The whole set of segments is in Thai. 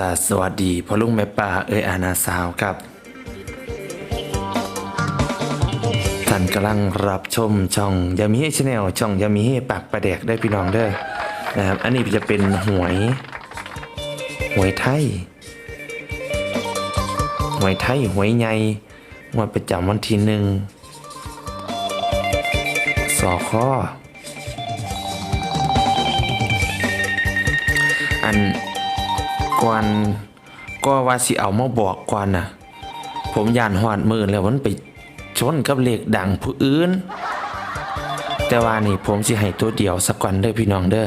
สสวัสดีพ่อลุงแม่ป้าเอ้ยอานาสาวครับท่านกำลังรับชมช่องยามีเฮชแนลช่องยามีเฮปากประแดกได้พี่น้องเด้อนะครับอันนี้จะเป็นหวยหวยไทยหวยไทยหวยใหญ่งวดประจำวันที่หนึ่งสอข้ออัน ก่อนก็ว่าสิเอามาบอกก่อนนะผมย่านหอดมือแล้วมันไปชนกับเลขดังผู้อื่น แต่ว่านี่ผมสิให้ตัวเดียวสักก่อนเด้อพี่น้องเด้อ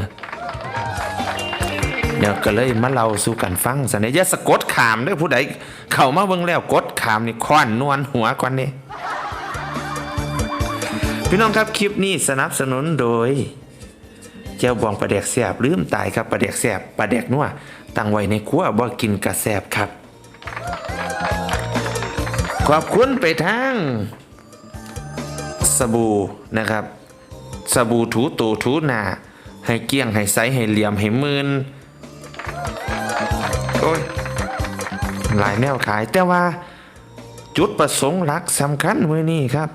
เดี๋ยวก็เลยมาเล่าสู่กันฟังสันเดอย่าสะกดขามเด้อผู้ใดเข้ามาเบิ่งแล้วกดขามนี่ค้อนนวลหัวก่อนนี่พี่น้องครับคลิปนี้สนับสนุนโดยเจ้าบองปลาแดกแสบลืมตายครับปลาแดกแสบปลาแดกนัว ตั้งไว้ในครัวบ่กินกระแสบครับ ขอบคุณไปทางสบู่นะครับ สบู่ถูตูถูหนาให้เกลี้ยงให้ใสให้เหลี่ยมให้มืนโอ้ยหลายแนวขายแต่ว่า จุดประสงค์หลักสำคัญมือนี้ครับ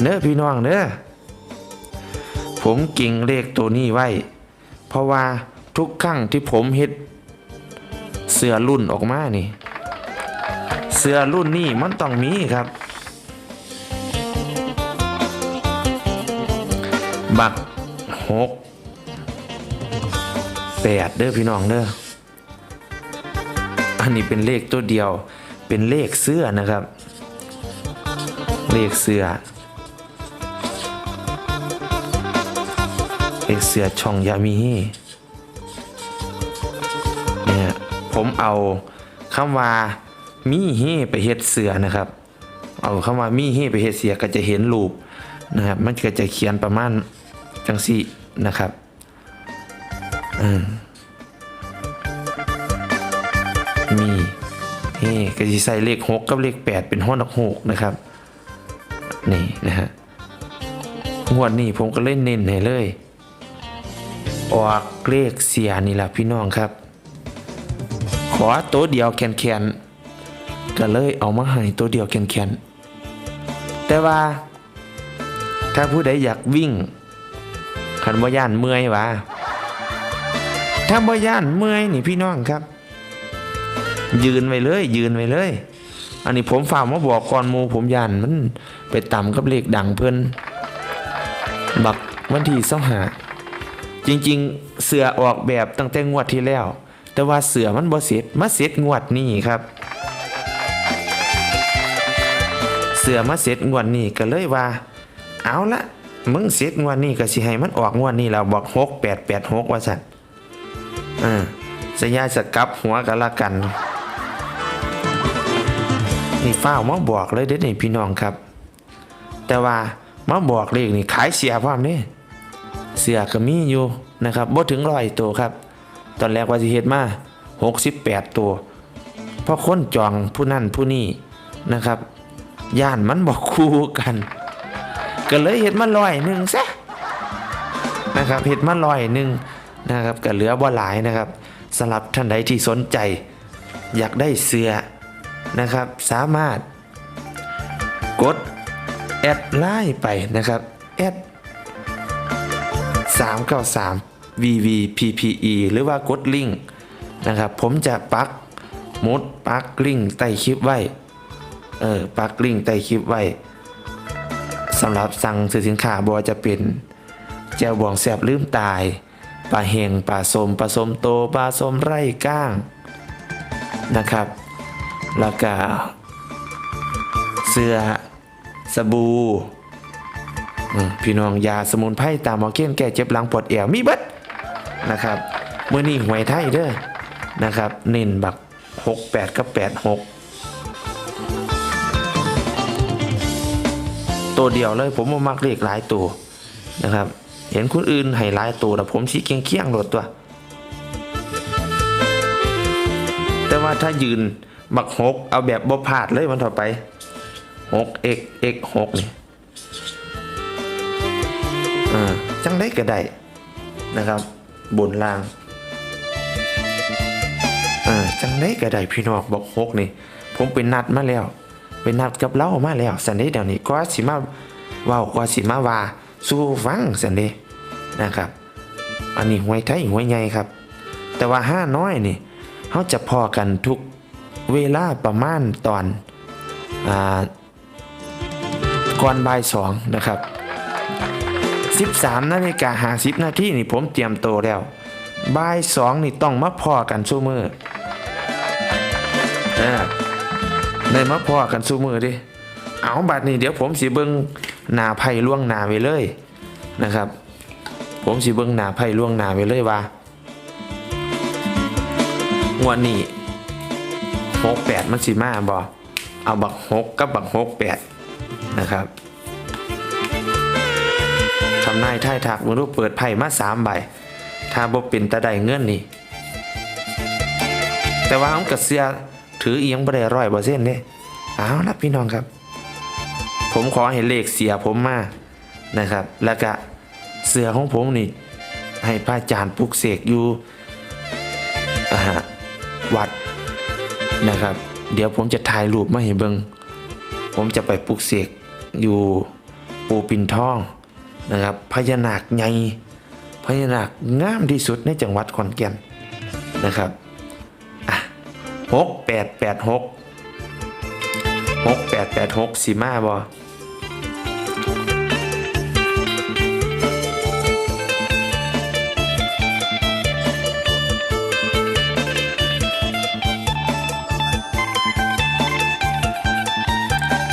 เนื้อพี่น้องเนื้อผมกิ่งเลขตัวนี้ไว้ เพราะว่า ทุกครั้งที่ผมเฮ็ดเสื้อรุ่นออกมานี่ เสื้อรุ่นนี้มันต้องมีครับ บักหกแปดเด้อพี่น้องเด้ออันนี้เป็นเลขตัวเดียวเป็นเลขเสื้อนะครับ เลขเสื้อเอกเสือช่องยามีฮี ผมเอาคำว่ามีฮีไปเฮ็ดเสือนะครับ เอาคำว่ามีฮีไปเฮ็ดเสือก็จะเห็นรูปนะครับมันก็จะเขียนประมาณจังสี่นะครับอืมมีเฮก็จะใส่เลขหกกับเลขแปดเป็นห้อดอกหกนะครับนี่นะฮะงวดนี้ผมก็เล่นเน้นให้เลย ออกเลขเสียนี่แหละพี่น้องครับ ขอตัวเดียวแคนแคนๆก็เลยเอามาให้ตัวเดียวแคนแคนๆแต่ว่า ถ้าผู้ใดอยากวิ่งขันบ่ย่านเมื่อยวะถ้าบ่ย่านเมื่อยนี่พี่น้องครับ ยืนไว้เลย ยืนไว้เลย อันนี้ผมฝากมาบอกก่อนมูผมย่านมันไปต่ำกับเลขดังเพิ่นบักวันที่เสาหาจริง ๆ เสือออกแบบตั้งแต่งวดที่แล้ว แต่ว่าเสือมันบ่เสร็จมาเสร็จงวดนี้ครับ เสือมาเสร็จงวดนี้ก็เลยว่า เอาละมึงเสร็จงวดนี้ก็สิให้มันออกงวดนี้แล้วบอกหกแปดแปดหกว่าสั่นเออสัญญาจะกลับหัวกันละกันนี่ฟ้าวมาบอกเลยเด็ดนี่พี่น้องครับ แต่ว่ามาบอกเลขนี่ขายเสียพร้อมนี่เสือก็มีอยู่นะครับบ่ถึงร้อยตัวครับ ตอนแรกว่าสิเฮ็ดมา 68 ตัวเพราะคนจองผู้นั่นผู้นี่นะครับย่านมันบอกคู่กัน ก็เลยเฮ็ดมาร้อยหนึ่งซะนะครับเฮ็ดมาร้อยหนึ่งนะครับก็เหลือบ่หลายนะครับสำหรับท่านใดที่สนใจ อยากได้เสื้อนะครับ สามารถ กดแอดไลน์ไปนะครับแอด393 VVPPE หรือว่ากดลิงก์นะครับ ผมจะปักมุดปักลิงก์ใต้คลิปไว้เออปักลิงก์ใต้คลิปไว้สำหรับสั่งซื้อสินค้าบอจะเป็นแจวบองแสบลืมตายปลาเฮงปลาสมปลาสมโตปลาสมไร่ก้างนะครับแล้วก็เสื้อสบู่พี่น้องยาสมุนไพรตามหมอเกี้ยนแก้เจ็บหลังปวดเอวมีเบิด นะครับเมื่อนี้หวยไทยเด้อนะครับ เน้นบักหกแปดกับแปดหกตัวเดียวเลยผมบ่มักเลขหลายตัวนะครับ เห็นคนอื่นให้หลายตัวแต่ผมชี้เคียงเคียงๆโดดตัว แต่ว่าถ้ายืนบักหกเอาแบบบ่พลาดเลยมันต่อไปหกเอกเอกหกนี่เออจังได้ก็ได้นะครับ บนล่างอออจังได้ก็ไดพี่น้องบอกหกนี่ ผมไปนัดมาแล้วไปนัดกับเล่ามาแล้วสันเดเดี๋ยวนี้ก็สิมาเว้าก็สิมาว่าสู้ฟังสันเดนะครับ อันนี้หวยไทยหวยใหญ่ครับ แต่ว่าห้าน้อยนี่เขาจะพอกันทุกเวลาประมาณตอนอ่าก่อนบ่ายสองนะครับ 13นาฬิกาหาสิบนาทีนี่ผมเตรียมโตแล้วบ่ายสองนี่ต้องมาพอกันสู้มือเออได้มาพอกันสู้มือดิเอาบัดนี้เดี๋ยวผมสิเบิงหนาไพ่ล่วงหนาไปเลยนะครับ ผมสิเบิงหนาไพ่ล่วงหนาไปเลยว่างวดนี้หกแปดมันสิมาบอเอาบักหกกับบักหกแปดนะครับ นายท่ายถักมือรูปเปิดไพ่มาสามใบ ถ้าบ่เป็นตาใดเงื่อนนี่ แต่ว่าผมกับเสียถือเอียงบ่ได้ร้อยเปอร์เซ็นต์เด้เอาละพี่น้องครับ ผมขอให้เลขเสียผมมานะครับ แล้วก็เสือของผมนี่ ให้พระอาจารย์ปลุกเสกอยู่วัดนะครับ เดี๋ยวผมจะถ่ายรูปมาให้เบิง ผมจะไปปลุกเสกอยู่ปูปินทอง นะครับพญานาคใหญ่พญานาคงามที่สุดในจังหวัดขอนแก่นนะครับหกแปดแปดหกหกแปดแปดหกสีมาบอ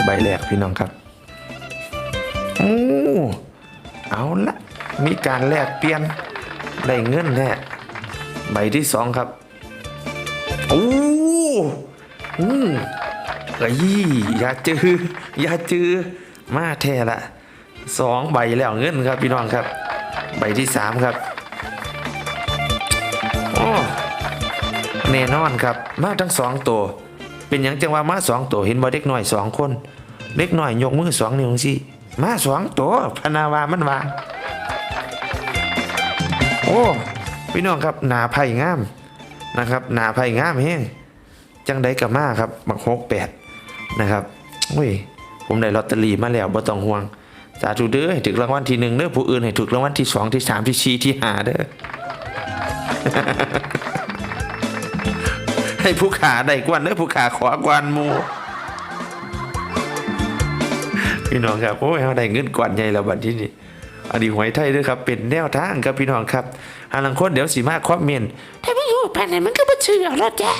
ใบแรกพี่น้องครับ เอาละมีการแลกเปลี่ยนได้เงินแน่ใบที่สองครับโอ้อืมเอ้ยอย่าจืออย่าจือมาแท้ละสองใบแล้วเงินครับพี่น้องครับ ใบที่สามครับโอ้แน่นอนครับ มาทั้งสองตัว เป็นอย่างจังว่ามาสองตัวเห็นบ่เด็กหน้อยสองคน เด็กหน้อยยกมือสองนิ้วสิ มาสองตัวพนาวามันว่าโอ้พี่น้องครับหนาไผ่งามนะครับ หนาไผ่งามแห้งจังได้กับมาครับบักหกแปดนะครับโอ้ยผมได้ลอตเตอรี่มาแล้วบ่ต้องห่วงสาธุเด้อให้ถึกรางวัลที่หนึ่งเด้อผู้อื่นให้ถูกรางวัลที่สองที่สามที่สี่ที่ห้าเด้อให้ผู้ขาได้กวนเด้อผู้ขาขอกวนมู พี่น้องครับโอ้ยเขาได้เงินกวนใหญ่แล้วบัดที่นี่อันนี้หวยไทยด้วยครับเป็นแนวทางครับพี่น้องครับอันลังคนเดี๋ยวสีมาคอมเมนต์ถ้าไม่อยู่ภายในมันก็มาซื้อเอาแล้วจ้ะ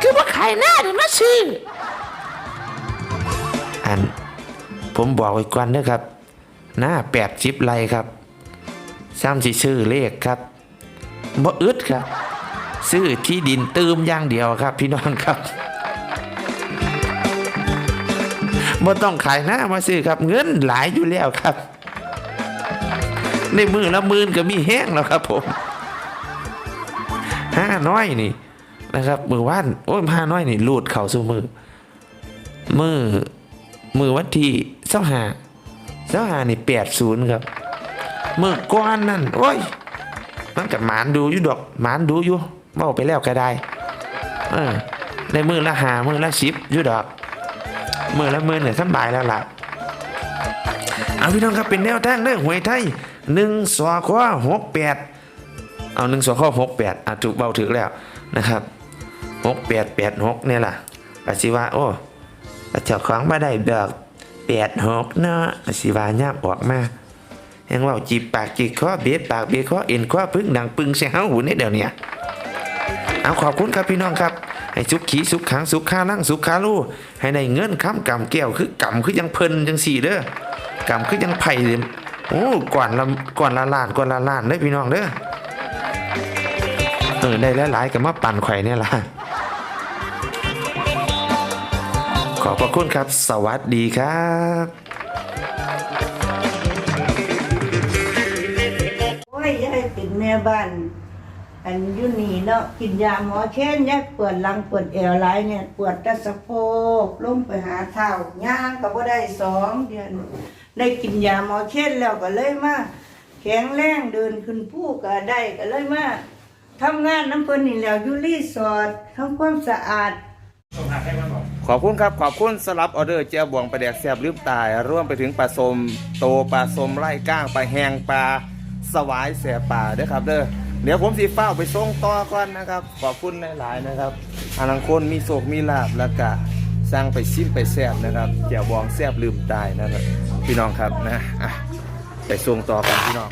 คือว่าขายหน้าเดี๋ยวมาซื้ออันผมบอกไว้ก่อนนะครับ หน้าแปดสิบไรครับซ้ำสิซื้อเลขครับบ่อึดครับ ซื้อที่ดินเติมอย่างเดียวครับ พี่น้องครับ บ่ต้องขายหน้ามาซื้อครับ เงินหลายอยู่แล้วครับ ในมือละมื่นก็มีแห้งแล้วครับผมห้าน้อยนี่นะครับมือว่านโอ้ยห้าน้อยนี่ลูดเข่าสู่มือมือมือวันที่เส้าหาเส้าหานี่แปดศูนย์ครับมือก้อนนั่นโอ้ยมันกับหมานดูอยู่ดอกหมานดูอยู่เมาไปแล้วก็ได้เออในมือละหามือละสิบอยู่ดอก มือละมือเนี่ยสบายแล้วล่ะเอาพี่น้องครับเป็นแนวทางเรื่องหวยไทยหนึ่งสอข้อหกแปดเอาหนึ่งสอข้อหกแปดอะถูกเบาถึกแล้วนะครับหกแปดแปดหกเนี่ยล่ะอาชีวะโอ้เจ้าของมาได้เดอกแปดหกเนาะอาชีวะย่ำออกมายังว่าจีบปากจีบคอเบียดปากเบียดคอเอ็นคอพึ่งดังปึงเสียงหูนี่เดี๋ยวนี้เอาขอบคุณครับพี่น้องครับ ให้สุขขีสุขขังสุขข้านั่งสุขข้าลู่ให้ได้เงินค้ำกำแก้วคือกำคือยังเพลินจังสี่เด้อกำคือยังไผ่เลยโอ้ก่อนละก่อนละลานก่อนละลานเด้พี่น้องเด้อเออได้หลายๆกับมาปั่นไข่เนี่ยล่ะขอบพระคุณครับ สวัสดีครับโอ้ยยายเป็นแม่บ้าน อันยุนีเนาะกินยาหมอเช่นยายปวดหลังปวดเอวหลเนี่ยปวดตะสะโพกล้มไปหาเท้าย่างก็บ่ได้สองเดือนได้กินยาหมอเช่นแล้วก็เลยมาแข็งแรงเดินขึ้นผู้ก็ได้ก็เลยมาทำงานน้ำเพิ่นนี่แล้วอยู่รีสอร์ททำความสะอาด ขอบคุณครับ ขอบคุณสำหรับออเดอร์เจ้าบวงปลาแดกแซบลืมตาย ร่วมไปถึงปลาสมโตปลาสมไล่ก้างปลาแหงปลาสวายแสบป่าด้อครับเด้อ เดี๋ยวผมสีฟ้าไปส่งต่อก่อนนะครับ ขอบคุณหลาย ๆ นะครับอาลังคนมีโศกมีลาบแล้วก็สร้างไปซิมไปแซบนะครับเจ้าบวงแซบลืมตายนะครับ พี่น้องครับนะไปส่งต่อกันพี่น้อง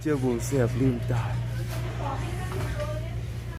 เจ้าบวงแซบลืมตาย